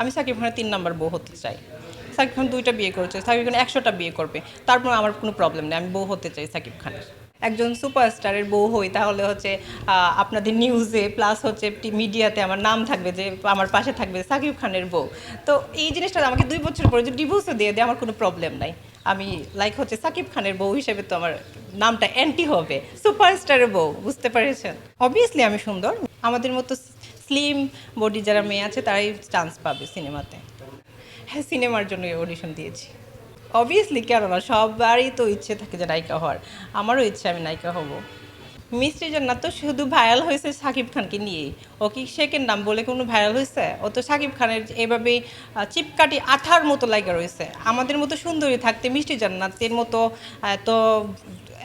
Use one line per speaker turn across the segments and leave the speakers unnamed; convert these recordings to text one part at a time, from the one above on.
আমি সাকিব খানের তিন নাম্বার বউ হতে চাই। সাকিব খান দুইটা বিয়ে করেছে, সাকিব খান একশোটা বিয়ে করবে। তারপর আমার কোনো প্রবলেম নেই, আমি বউ হতে চাই সাকিব খানের। একজন সুপারস্টারের বউ হই তাহলে হচ্ছে আপনাদের নিউজে প্লাস হচ্ছে মিডিয়াতে আমার নাম থাকবে যে আমার পাশে থাকবে সাকিব খানের বউ। তো এই জিনিসটা আমাকে দুই বছর পরে যদি ডিভোর্সও দিয়ে দেয়, আমার কোনো প্রবলেম নাই। আমি লাইক হচ্ছে সাকিব খানের বউ হিসেবে তো আমার নামটা অ্যান্টি হবে সুপারস্টারের বউ, বুঝতে পেরেছেন? অবভিয়াসলি আমি সুন্দর। আমাদের মতো স্লিম বডি যারা মেয়ে আছে, তারাই চান্স পাবে সিনেমাতে হ্যাঁ সিনেমার জন্য অডিশন দিয়েছি। অবভিয়াসলি কেন না সবারই তো ইচ্ছে থাকে যে নায়িকা হওয়ার। আমারও ইচ্ছে আমি নায়িকা হব। মিস্ত্রি জান্নাত তো শুধু ভাইরাল হয়েছে সাকিব খানকে নিয়েই। ও কি শেখের নাম বলে কোনো ভাইরাল হয়েছে? ও তো সাকিব খানের এভাবেই চিপকাটি আঠার মতো লাগা রয়েছে। আমাদের মতো সুন্দরী থাকতে মিষ্টি জান্নাতের মতো, এত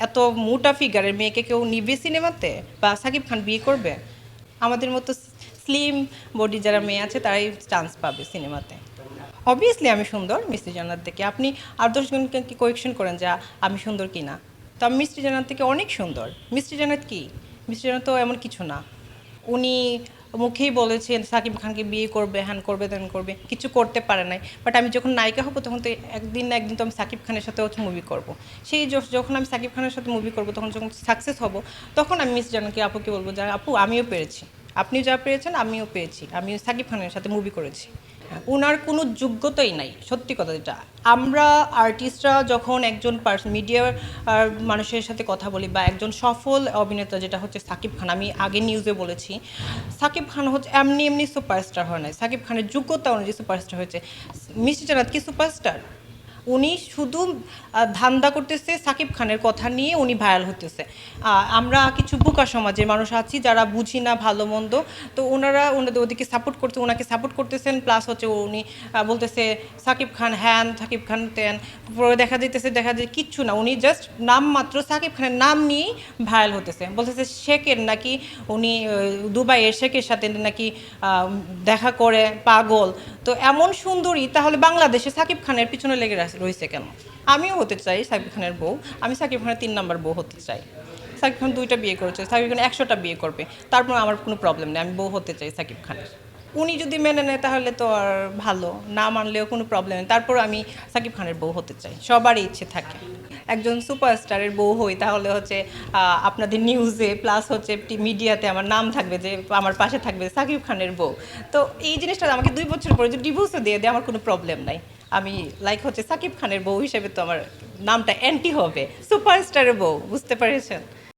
এত মোটা ফিগারের মেয়েকে কেউ নিবে সিনেমাতে বা সাকিব খান বিয়ে করবে? আমাদের মতো স্লিম বডি যারা মেয়ে আছে, তারাই চান্স পাবে সিনেমাতে অবভিয়াসলি আমি সুন্দর, মিস্ত্রি জানার থেকে। আপনি আর দশজনকে কোয়েকশন করেন যে আমি সুন্দর কি না তো আমি মিস্ত্রি জানার থেকে অনেক সুন্দর। মিস্ত্রি জানার কি? মিস্ত্রি জানার তো এমন কিছু না। উনি মুখেই বলেছেন সাকিব খানকে বিয়ে করবে হ্যান করবে, তেন করবে, কিছু করতে পারে নাই। বাট আমি যখন নায়িকা হব, তখন তো একদিন না একদিন তো আমি সাকিব খানের সাথে হচ্ছে মুভি করব। সেই যখন আমি সাকিব খানের সাথে মুভি করব, তখন যখন সাকসেস হব, তখন আমি মিস জানাকে, আপুকে বলব যে, আপু, আমিও পেরেছি। আপনি যা পেরেছেন, আমিও পেয়েছি। আমিও সাকিব খানের সাথে মুভি করেছি। ওনার কোনো যোগ্যতাই নাই, সত্যি কথা যেটা। আমরা আর্টিস্টরা যখন একজন মিডিয়ার মানুষের সাথে কথা বলি বা একজন সফল অভিনেতা যেটা হচ্ছে সাকিব খান, আমি আগে নিউজে বলেছি, সাকিব খান হচ্ছে এমনি এমনি সুপারস্টার হয় নাই। সাকিব খানের যোগ্যতা অনুযায়ী সুপারস্টার হয়েছে। মিষ্টি জানাত কি সুপারস্টার উনি শুধু ধান্দা করতেছে সাকিব খানের কথা নিয়ে উনি ভাইরাল হতেছে। আমরা কিছু বোকা সমাজের মানুষ আছি যারা বুঝি না, ভালো, মন্দ। তো ওনারা ওনাদের ওদিকে সাপোর্ট করতে ওনাকে সাপোর্ট করতেছেন প্লাস হচ্ছে উনি বলতেছে সাকিব খান হ্যান, সাকিব খান তেন। পরে দেখা যাইতেছে, দেখা যায় কিচ্ছু না। উনি জাস্ট নাম মাত্র সাকিব খানের নাম নিয়েই ভাইরাল হতেছে। বলতেছে শেখের নাকি উনি দুবাইয়ের শেখের সাথে নাকি দেখা করে, পাগল। তো এমন সুন্দরী, তাহলে বাংলাদেশে সাকিব খানের পিছনে লেগে রাস- রয়েছে কেন? আমিও হতে চাই সাকিব খানের বউ। আমি সাকিব খানের তিন নম্বর বউ হতে চাই। সাকিব খান দুইটা বিয়ে করেছে, সাকিব খান একশোটা বিয়ে করবে। তারপর আমার কোনো প্রবলেম নেই, আমি বউ হতে চাই সাকিব খানের। উনি যদি মেনে নেয় তাহলে তো আর ভালো, না মানলেও কোনো প্রবলেম নেই। তারপর আমি সাকিব খানের বউ হতে চাই, সবারই ইচ্ছে থাকে। একজন সুপারস্টারের বউ হই, তাহলে হচ্ছে আপনাদের নিউজে প্লাস হচ্ছে মিডিয়াতে আমার নাম থাকবে যে, আমার পাশে থাকবে সাকিব খানের বউ। তো এই জিনিসটা আমাকে দুই বছর পরে যদি ডিভোর্সও দিয়ে দেয়, আমার কোনো প্রবলেম নাই। আমি লাইক হচ্ছে সাকিব খানের বউ হিসেবে তো আমার নামটা অ্যান্টি হবে। সুপারস্টারের বউ, বুঝতে পেরেছেন?